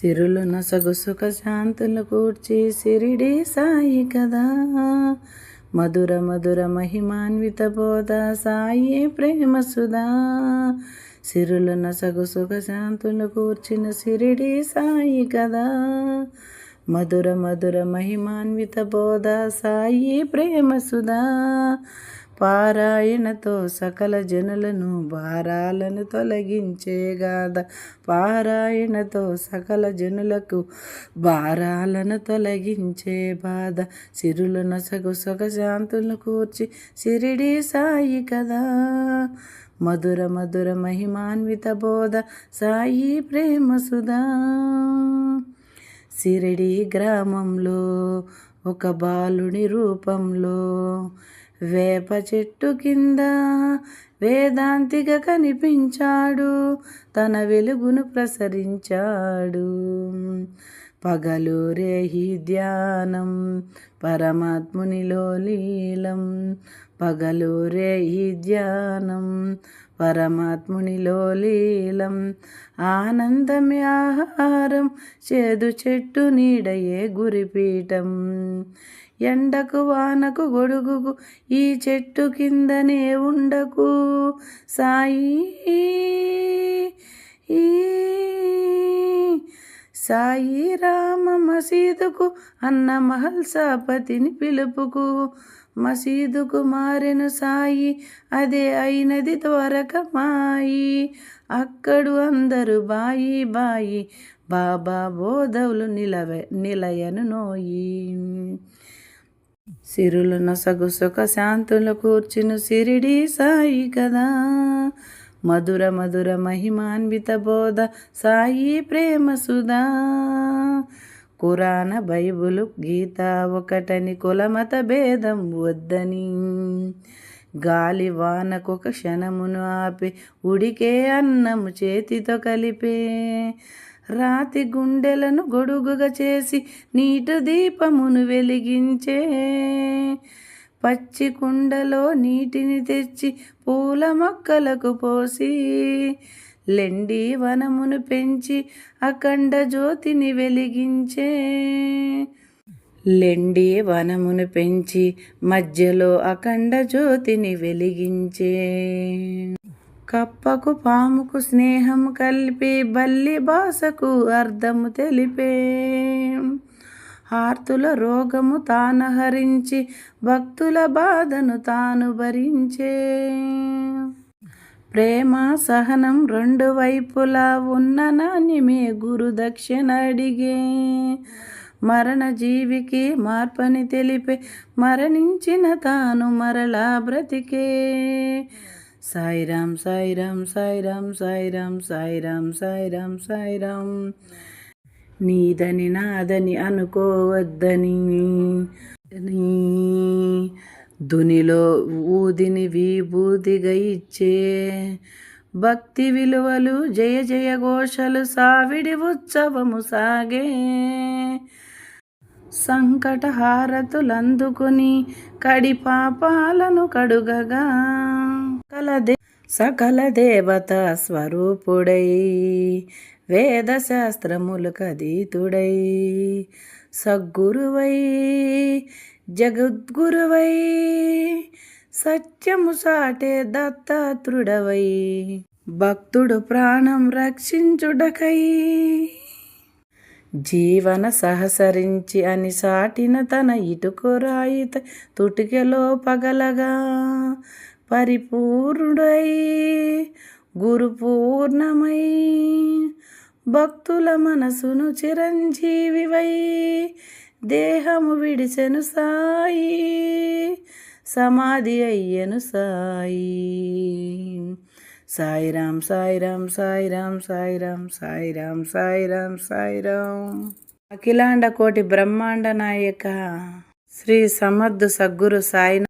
సిరులు సగు సుఖ శాంతులు కూర్చి సిరిడి సాయి కదా. మధుర మధుర మహిమాన్విత బోధ సాయి ప్రేమ సుధా. సిరులున సగు సుఖ శాంతులు కూర్చిన సిరిడి సాయి కదా. మధుర మధుర మహిమాన్విత బోధ సాయి ప్రేమ సుధా. పారాయణతో సకల జనులను భారాలను తొలగించేగాథ పారాయణతో సకల జనులకు భారాలను తొలగించే బాధ. సిరులు నొసగు సొగ కూర్చి సిరిడి సాయి కదా. మధుర మధుర మహిమాన్విత బోధ సాయి ప్రేమ సుధా. సిరిడి గ్రామంలో ఒక బాలుని రూపంలో వేప చెట్టు కింద వేదాంతిగా కనిపించాడు. తన వెలుగును ప్రసరించాడు. పగలు రేహి ధ్యానం పరమాత్మునిలో లీలం. పగలు రేహి ధ్యానం పరమాత్మునిలో లీలం. ఆనందమే ఆహారం చేదు చెట్టు నీడయే గురిపీఠం. ఎండకు వానకు గొడుగుకు ఈ చెట్టు కిందనే ఉండకు. సాయి సాయి రామ మసీదుకు అన్న మహల్సాపతిని పిలుపుకు. మసీదుకు మారెను సాయి అదే అయినది త్వరకమాయి అక్కడు అందరూ బాయి బాయి బాబా బోధవులు నిలవ నిలయను నోయి. సిరులు సగు సుఖ శాంతులు కూర్చును సిరిడి సాయి కదా. మధుర మధుర మహిమాన్విత బోధ సాయి ప్రేమ సుధా. కురాన బైబులు గీత ఒకటని కులమత భేదం వద్దని. గాలి వానకొక క్షణమును ఆపి ఉడికే అన్నము చేతితో కలిపే. రాతి గుండెలను గొడుగుగా చేసి నీటి దీపమును వెలిగించే. పచ్చి కుండలో నీటిని తెచ్చి పూల మొక్కలకు పోసి లెండి వనమును పెంచి అఖండ జ్యోతిని వెలిగించే. లెండి వనమును పెంచి మధ్యలో అఖండ జ్యోతిని వెలిగించే. కప్పకు పాముకు స్నేహం కలిపి బల్లి భాషకు అర్థము తెలిపే. ఆర్తుల రోగము తాను హరించి భక్తుల బాధను తాను భరించే. ప్రేమ సహనం రెండు వైపులా ఉన్న నాణ్యమే గురు దక్షిణ అడిగే. మరణ జీవికి మార్పని తెలిపే మరణించిన తాను మరలా బ్రతికే. సాయిరామ్ సాయిరామ్ సాయిరామ్ సాయిరామ్ సాయిరామ్ సాయిరామ్ సాయిరామ్ నీదని నాదని అనుకోవద్దని. దునిలో ఊదిని విభూతిగా ఇచ్చే భక్తి విలువలు జయ జయ ఘోషలు సావిడి ఉత్సవము సాగే. సంకట హారతులందుకుని కడి పాపాలను కడుగగా. కలదే సకల దేవత స్వరూపుడై వేద శాస్త్రములు కదీతుడై సద్గురువై జగద్గురువై సత్యము సాటే దత్తాత్రుడవై. భక్తుడు ప్రాణం రక్షించుడకై జీవన సహసరించి అని సాటిన తన ఇటుకురాయిత తుటికెలో పగలగా పరిపూర్ణుడై గురుపూర్ణమై భక్తుల మనసును చిరంజీవివై దేహము విడిచెను సాయి సమాధి అయ్యను సాయి. సాయిరాం సాయిరాం సాయిరాం సాయిరాం సాయిరాం సాయిరాం సాయిరాం. అఖిలాండ కోటి బ్రహ్మాండ నాయక శ్రీ సమర్థు సద్గురు సాయి